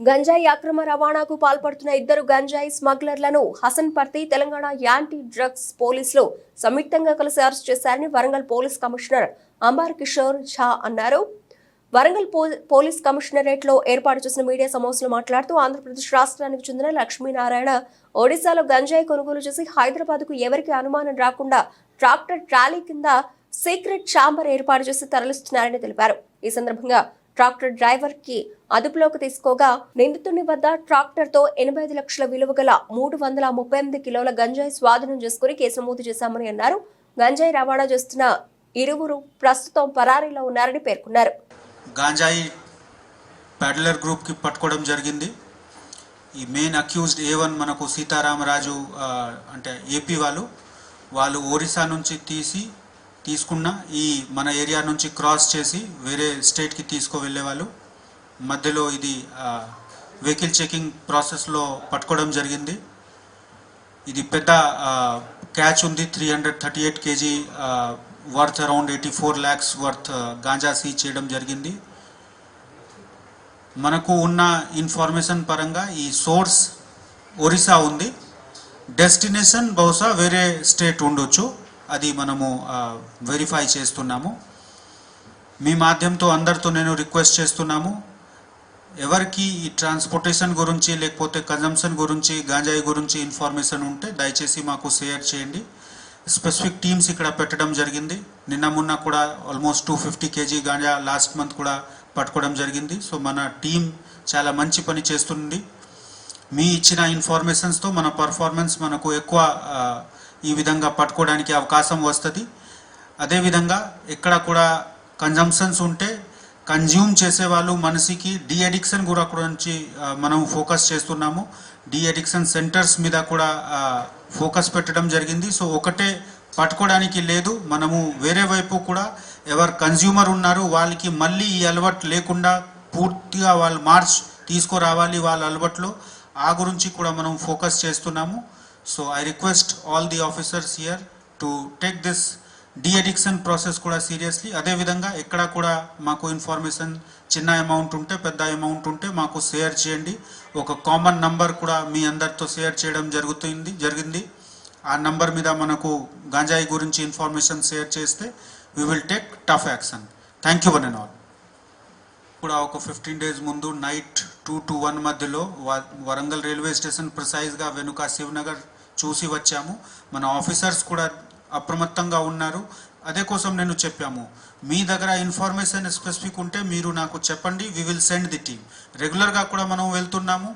గంజాయి అక్రమ రవాణాకు పాల్పడుతున్న ఇద్దరు గంజాయి స్మగ్లర్లను హసన్పర్తి తెలంగాణ యాంటీ డ్రగ్స్ పోలీసులు సంయుక్తంగా కలిసి అరెస్ట్ చేశారని వరంగల్ పోలీస్ కమిషనర్ అంబార్ కిషోర్ ఝా అన్నారు. వరంగల్ పో- పోలీస్ కమిషనరేట్లో ఏర్పాటు చేసిన మీడియా సమావేశంలో మాట్లాడుతూ ఆంధ్రప్రదేశ్ రాష్ట్రానికి చెందిన లక్ష్మీనారాయణ ఒడిశాలో గంజాయి కొనుగోలు చేసి హైదరాబాద్కు ఎవరికి అనుమానం రాకుండా ట్రాక్టర్ ట్రాలీ కింద సీక్రెట్ ఛాంబర్ ఏర్పాటు చేసి తరలిస్తున్నారని తెలిపారు. ఈ సందర్భంగా ట్రాక్టర్ డ్రైవర్కి అదుపులోకి తీసుకోగా నిందితుని వద్ద ట్రాక్టర్తో ఎనభై ఐదు లక్షల విలువ గల మూడు వందల ముప్పై ఎనిమిది కిలోల గంజాయి స్వాధీనం చేసుకుని కేసు నమోదు చేశామని అన్నారు. గంజాయి రవాణా చేస్తున్న ఇరువురు ప్రస్తుతం పరారీలో ఉన్నారని పేర్కొన్నారు. గాంజాయి ప్యాడ్లర్ గ్రూప్కి పట్టుకోవడం జరిగింది. ఈ మెయిన్ అక్యూజ్డ్ ఏ వన్ మనకు సీతారామరాజు అంటే ఏపీ వాళ్ళు వాళ్ళు ఒరిస్సా నుంచి తీసి తీసుకున్న ఈ మన ఏరియా నుంచి క్రాస్ చేసి వేరే స్టేట్కి తీసుకువెళ్ళే వాళ్ళు మధ్యలో ఇది వెహికల్ చెకింగ్ ప్రాసెస్లో పట్టుకోవడం జరిగింది. ఇది పెద్ద క్యాచ్ ఉంది. Three hundred thirty eight kg worth around eighty four lakhs worth ganja seize చేయడం జరిగింది. మనకు ఉన్న ఇన్ఫర్మేషన్ పరంగా ఈ సోర్స్ ఒరిస్సా ఉంది. డెస్టినేషన్ బహుశా వేరే స్టేట్ ఉండొచ్చు. అది మనము వెరిఫై చేస్తున్నాము. మీ మాధ్యంతో అందరితో నేను రిక్వెస్ట్ చేస్తున్నాము. ఎవరికి ఈ ట్రాన్స్పోర్టేషన్ గురించి లేకపోతే కన్జంప్షన్ గురించి గాంజాయి గురించి ఇన్ఫర్మేషన్ ఉంటే దయచేసి మాకు షేర్ చేయండి. స్పెసిఫిక్ టీమ్స్ ఇక్కడ పెట్టడం జరిగింది. నిన్న మొన్న కూడా almost two fifty kg ganja last month కూడా పట్టుకోవడం జరిగింది. సో మన టీం చాలా మంచి పని చేస్తుంది. మీ ఇచ్చిన ఇన్ఫర్మేషన్స్తో మన పర్ఫార్మెన్స్ మనకు ఎక్కువ ఈ విధంగా పట్టుకోవడానికి అవకాశం వస్తుంది. అదేవిధంగా ఎక్కడ కూడా కన్జంప్షన్స్ ఉంటే కన్జ్యూమ్ చేసే వాళ్ళు మనసుకి డి అడిక్షన్ కూడా గురించి మనం ఫోకస్ చేస్తున్నాము. డి అడిక్షన్ సెంటర్స్ మీద కూడా ఫోకస్ పెట్టడం జరిగింది. సో ఒకటే పట్టుకోవడానికి లేదు. మనము వేరే వైపు కూడా ఎవరు కన్జ్యూమర్ ఉన్నారు వాళ్ళకి మళ్ళీ ఈ అలవాటు లేకుండా పూర్తిగా వాళ్ళు మార్చ్ తీసుకురావాలి వాళ్ళ అలవాట్లో. ఆ గురించి కూడా మనం ఫోకస్ చేస్తున్నాము. So I request all the officers here to take this deaddiction process కూడా సీరియస్లీ అదేవిధంగా ఎక్కడ కూడా మాకు ఇన్ఫర్మేషన్ చిన్న అమౌంట్ ఉంటే పెద్ద అమౌంట్ ఉంటే మాకు షేర్ చేయండి ఒక కామన్ నంబర్ కూడా మీ అందరితో షేర్ చేయడం జరుగుతుంది జరిగింది ఆ నంబర్ మీద మనకు గాంజాయి గురించి ఇన్ఫర్మేషన్ షేర్ చేస్తే we will take tough action thank you one and all కూడా ఒక ఫిఫ్టీన్ డేస్ ముందు నైట్ టూ టు వన్ మధ్యలో వ- వరంగల్ రైల్వే స్టేషన్ ప్రిసైజ్గా వెనుక శివనగర్ చూసి వచ్చాము. మన ఆఫీసర్స్ కూడా అప్రమత్తంగా ఉన్నారు. అదే కోసం నేను చెప్పాము. మీ దగ్గర ఇన్ఫర్మేషన్ స్పెసిఫిక్ ఉంటే మీరు నాకు చెప్పండి. We will send the team రెగ్యులర్గా కూడా మనం వెళ్తున్నాము.